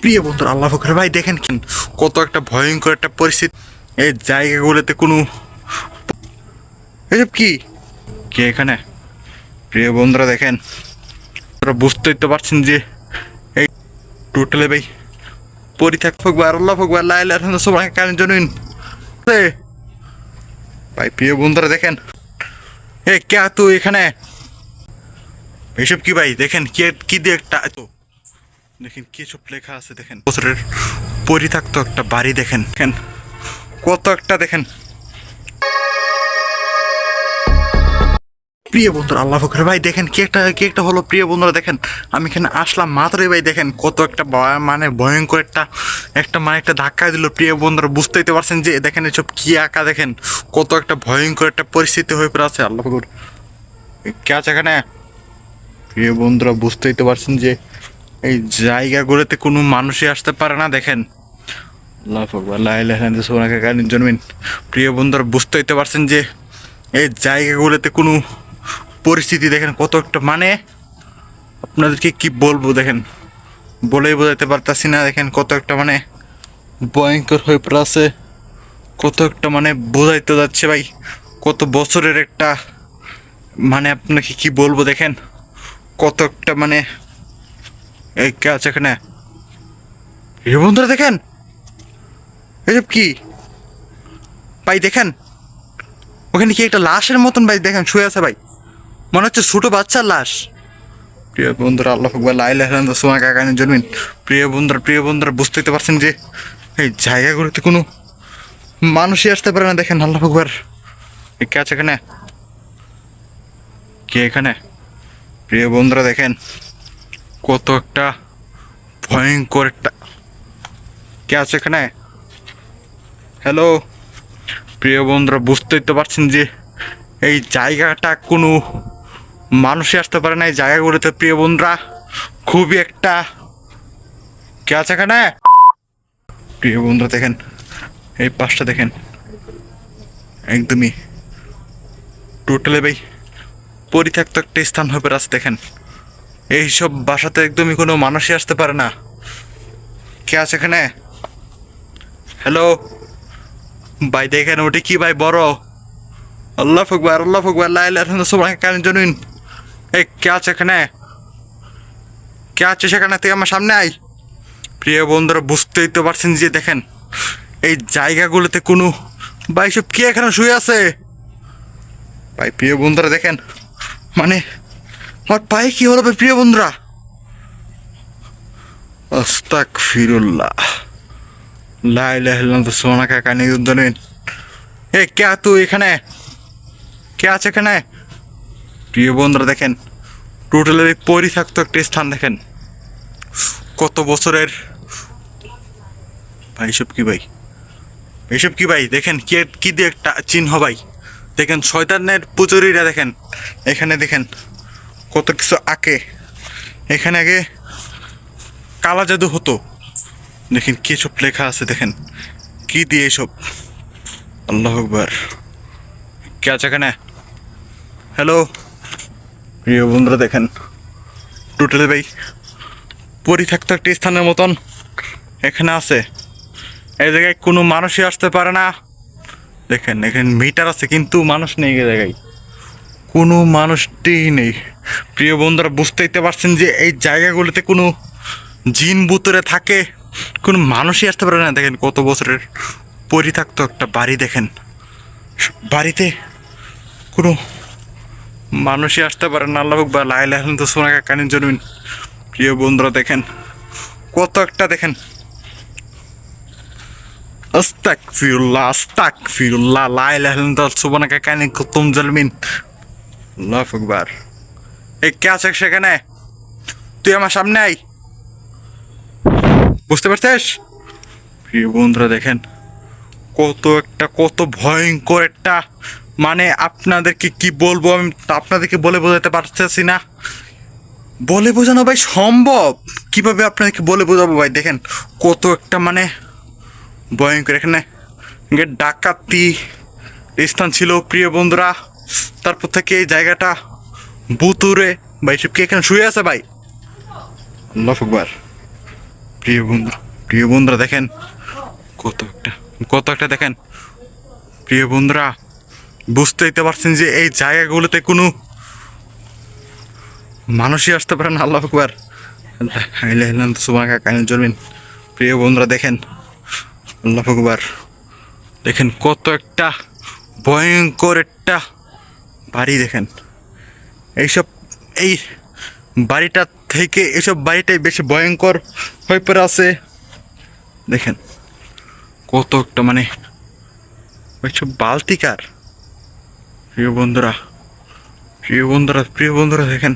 প্রিয় বন্ধুরা আল্লাহ ফকর ভাই দেখেন কেন? কত একটা ভয়ঙ্কর একটা পরিস্থিতি। এই জায়গাগুলোতে কোনো এসব কি? কে এখানে? প্রিয় বন্ধুরা দেখেন আপনারা বুঝতেই তো পারছেন যে এই টোটালে ভাই পরিত্যাগ ফকবা আর আল্লাহ ফকবা আল্লাহ সবাই কারণ জনুন ভাই প্রিয় বন্ধুরা দেখেন, এ, কে তুই এখানে? এসব কি ভাই? দেখেন, কে, কি দিয়ে একটা তো দেখেন সব লেখা আছে, দেখেন। বছরের পরিত্যক্ত একটা বাড়ি দেখেন দেখেন। কত একটা দেখেন। প্রিয় বন্ধুরা, আল্লাহ ফকর ভাই, দেখেন, কি একটা কি একটা হলো, প্রিয় বন্ধুরা, দেখেন। আমি এখানে আসলাম মাত্রই ভাই, দেখেন, কত একটা মানে ভয়ঙ্কর একটা একটা মানে একটা ধাক্কা দিল, প্রিয় বন্ধুরা, বুঝতেই তো পারছেন যে, দেখেন এসব কি আঁকা, দেখেন, কত একটা ভয়ঙ্কর একটা পরিস্থিতি হয়ে পড়ে আছে আল্লাহ ফকর কে আছে এখানে? প্রিয় বন্ধুরা, বুঝতেই তো পারছেন যে এই জায়গাগুলোতে কোনো মানুষই আসতে পারে না, দেখেন। জন্মিন। প্রিয় বন্ধুরা বুঝতেই তো পারছেন যে এই জায়গাগুলোতে কোনো পরিস্থিতি, দেখেন কত একটা মানে। আপনাদেরকে কি বলব, দেখেন, বলেই বোঝাতে পারতাছি না, দেখেন কত একটা মানে ভয়ঙ্কর হয়ে পড়ে আছে কত একটা মানে বোঝাইতে যাচ্ছে ভাই, কত বছরের একটা মানে আপনাকে কি বলব, দেখেন, কত একটা মানে এই, কে আছে এখানে? এ বন্ধুরা দেখেন। এসব কি? ভাই, দেখেন। ওখানে কি একটা লাশের মতন ভাই, দেখেন, শুয়ে আছে ভাই। মনে হচ্ছে ছোটো বাচ্চার লাশ। প্রিয় বন্ধুরা, আল্লাহ আকবার লাইলা সোমা কাকানের জন্মিন। প্রিয় বন্ধুরা প্রিয় বন্ধুরা, বুঝতেই তো পারছেন যে এই জায়গাগুলোতে কোনো মানুষই আসতে পারে না, দেখেন, আল্লাহ আকবার। কে আছে এখানে? কে এখানে? প্রিয় বন্ধুরা, দেখেন। কত একটা ভয়ঙ্কর একটা কে আছে এখানে? হ্যালো প্রিয় বন্ধুরা, বুঝতেই তো পারছেন যে এই জায়গাটা কোনো মানুষই আসতে পারে না। এই জায়গাগুলোতে প্রিয় বন্ধুরা, খুবই একটা কে আছে এখানে? প্রিয় বন্ধুরা, দেখেন। এই পাশটা দেখেন। একদমই টোটালে ভাই, পরিত্যক্ত একটা স্থান পড়ে আছে, দেখেন। এইসব বাসাতে একদমই কোনো মানুষই আসতে পারে না। কে আছে এখানে? হ্যালো ভাই দেখেন ওটি কি ভাই বড়? আল্লাহ ফকবার আল্লাহ ফকবার লাইলা সবাই কারণ জানুন এই, কে আছে এখানে? কে আছে সেখানে? তুই আমার সামনে আই প্রিয় বন্ধুরা, বুঝতেই তো পারছেন যে দেখেন, এই জায়গাগুলোতে কোনো ভাই সব কে এখানে শুয়ে আছে? ভাই, প্রিয় বন্ধুরা, দেখেন মানে আমার পায়ে কি হলো প্রিয় বন্ধুরা? আস্তাক ফিরুল্লাহ লাইলাহ সোনা কাকা নিয়ন্ত্রণ এ, কে তুই এখানে? কে আছে এখানে? প্রিয় বন্ধুরা দেখেন, টোটালের পরিত্যক্ত একটা স্থান দেখেন। কত বছরের? ভাই সব কি ভাই? এইসব কি ভাই? দেখেন, কে কি দিয়ে একটা চিহ্ন ভাই? দেখেন, শয়তানের পুজোরিরা দেখেন, এখানে দেখেন কত কিছু আঁকে। এখানে আগে কালা জাদু হতো। দেখেন কি সব লেখা আছে, দেখেন। কি দিয়ে এসব? আল্লাহ আকবার। কে আছে এখানে? হ্যালো। প্রিয় বন্ধুরা, দেখেন। টোটালি ভাই পরিত্যক্ত একটি স্থানের মতন এখানে আছে। এই জায়গায় কোনো মানুষই আসতে পারে না। দেখেন, এখানে মিটার আছে, কিন্তু মানুষ নেই এই জায়গায়। কোনো মানুষটি নেই। প্রিয় বন্ধুরা বুঝতেই তো পারছেন যে এই জায়গাগুলোতে কোনো জিন বুতরে থাকে, কোনো মানুষই আসতে পারে না। দেখেন কত বছরের পরিত্যক্ত একটা বাড়ি দেখেন। বাড়িতে কোনো মানুষই আসতে পারে না। আল্লাহ বা লাই লাইলা তো সোনা কাকানির জন্মিন প্রিয় বন্ধুরা, দেখেন কত একটা দেখেন। আস্তাক ফিরুল্লাহ আস্তাক ফিরুল্লাহ লাইলা তো সোনা কাকানি কুতুম জলমিন। আল্লাহ আকবার। এই কে আছে সেখানে? তুই আমার সামনে আই বুঝতে পারছিস? প্রিয় বন্ধুরা, দেখেন, কত একটা, কত ভয়ঙ্কর একটা মানে আপনাদেরকে কি বলব আমি আপনাদেরকে বলে বোঝাতে পারতেছি না। বলে বোঝানো ভাই সম্ভব? কীভাবে আপনাদেরকে বলে বোঝাবো ভাই? দেখেন, কত একটা মানে ভয়ঙ্কর এখানে ডাকাতি স্থান ছিল, প্রিয় বন্ধুরা। তারপর থেকে এই জায়গাটা বুতুরে, ভাই, সব কি এখানে শুয়ে আছে, ভাই? আল্লাহ প্রিয় বন্ধু, প্রিয় বন্ধুরা দেখেন, কত একটা কত একটা দেখেন। প্রিয় বন্ধুরা বুঝতেই তো পারছেন যে এই জায়গাগুলোতে কোনো মানুষই আসতে পারে না, আল্লাহ আকবার। সুবাহ কাহিনী চলবেন প্রিয় বন্ধুরা দেখেন, আল্লাহ আকবার। দেখেন কত একটা ভয়ঙ্কর একটা বাড়ি দেখেন। এইসব, এই বাড়িটা থেকে এসব বাড়িটাই বেশি ভয়ঙ্কর হয়ে পড়ে আছে। দেখেন, কত একটা মানে ওইসব বালতিকার। প্রিয় বন্ধুরা প্রিয় বন্ধুরা প্রিয় বন্ধুরা, দেখেন।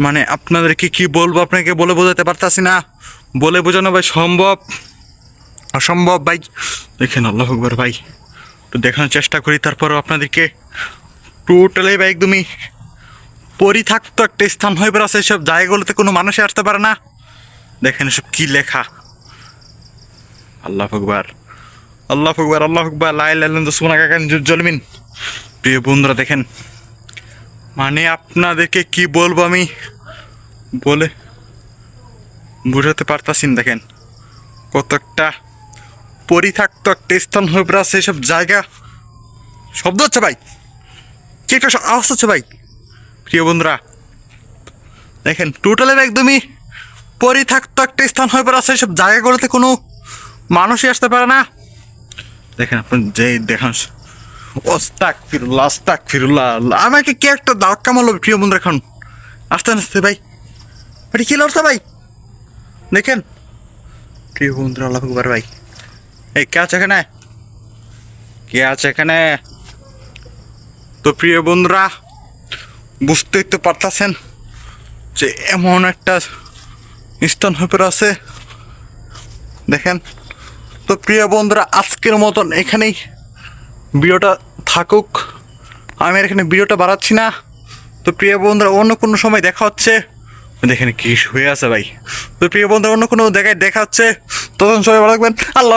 মানে আপনাদেরকে কি বলব, আপনাকে বলে বোঝাতে পারতাছি না। বলে বোঝানো ভাই সম্ভব? অসম্ভব ভাই। দেখেন, আল্লাহ আকবর ভাই। তো দেখানোর চেষ্টা করি, তারপরও আপনাদেরকে। টোটালি ভাই, একদমই। পরিথাক্ত একটা স্থান হয়ে বেড়াচ্ছে সব জায়গাগুলোতে কোনো মানুষই আসতে পারে না। দেখেন এসব কি লেখা। আল্লাহ আকবর। আল্লাহ আকবর আল্লাহ আকবর। লাই লাইলেন তো সোনা কাকা জলমিন। প্রিয় বন্ধুরা, দেখেন। মানে আপনাদেরকে কি বলব আমি? বলে বুঝাতে পারতাছি না, দেখেন। কত একটা পরিথাক্ত একটা স্থান হয়ে বেড়াচ্ছে এসব জায়গা। শব্দ হচ্ছে ভাই। কি একটা আওয়াজ হচ্ছে ভাই। প্রিয় বন্ধুরা, দেখেন টোটালের একদমই পরিথাক্ত একটা স্থান হয়ে পড়ে আছে সব জায়গাগুলোতে কোনো মানুষই আসতে পারে না। দেখেন, আপনি যেই দেখান ওস্তাক ফিরুল্লাহ আস্তাক ফিরুল্লা আমাকে কে একটা দাওয়াত কামালো প্রিয় বন্ধুরা এখন? আসতে আসতে ভাই? ভাই কি লড়ছে ভাই? দেখেন, প্রিয় বন্ধুরা, আল্লাহ আকবার ভাই। এই, কে আছে এখানে? কে আছে এখানে? তো প্রিয় বন্ধুরা বুঝতেই তো পারতাছেন যে এমন একটা স্থান হয়ে আছে দেখেন, তো প্রিয় বন্ধুরা, আজকের মতন এখানেই ভিডিওটা থাকুক। আমি আর এখানে ভিডিওটা বাড়াচ্ছি না। তো প্রিয় বন্ধুরা, অন্য কোনো সময় দেখা হচ্ছে? দেখেন কি হয়ে আছে ভাই। তো প্রিয় বন্ধুরা, অন্য কোনো জায়গায় দেখা হচ্ছে? তখন সবাই ভালো থাকবেন। আল্লাহ